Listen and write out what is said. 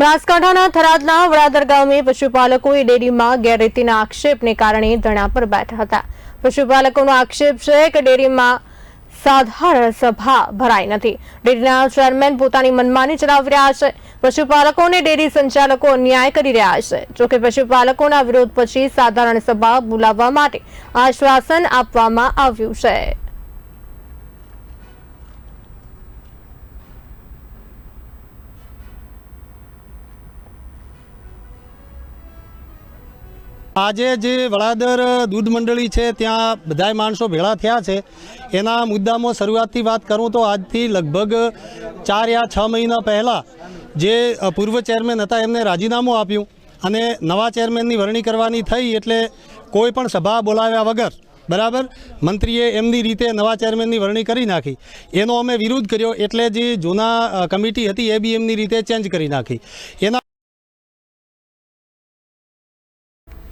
બનાસકાંઠાના થરાદના વડાદર ગામે પશુપાલકોએ ડેરીમાં ગેરરીતિના આક્ષેપને કારણે ધરણા પર બેઠા હતા. પશુપાલકોનો આક્ષેપ છે કે ડેરીમાં સાધારણ સભા ભરાઈ નથી. ડેરીના ચેરમેન પોતાની મનમાની ચલાવી રહ્યા છે. પશુપાલકોને ડેરી સંચાલકો અન્યાય કરી રહ્યા છે. જોકે પશુપાલકોના વિરોધ પછી સાધારણ સભા બોલાવવા માટે આશ્વાસન આપવામાં આવ્યું છે. આજે જે વડાદર દૂધ મંડળી છે, ત્યાં બધાય માણસો ભેળા થયા છે. એના મુદ્દામાં શરૂઆતથી વાત કરું તો આજથી લગભગ ચાર યા છ મહિના પહેલાં જે પૂર્વ ચેરમેન હતા, એમને રાજીનામું આપ્યું અને નવા ચેરમેનની વરણી કરવાની થઈ એટલે કોઈ પણ સભા બોલાવ્યા વગર, બરાબર, મંત્રીએ એમની રીતે નવા ચેરમેનની વરણી કરી નાખી. એનો અમે વિરોધ કર્યો એટલે જે જૂના કમિટી હતી, એ બી એમની રીતે ચેન્જ કરી નાખી. એના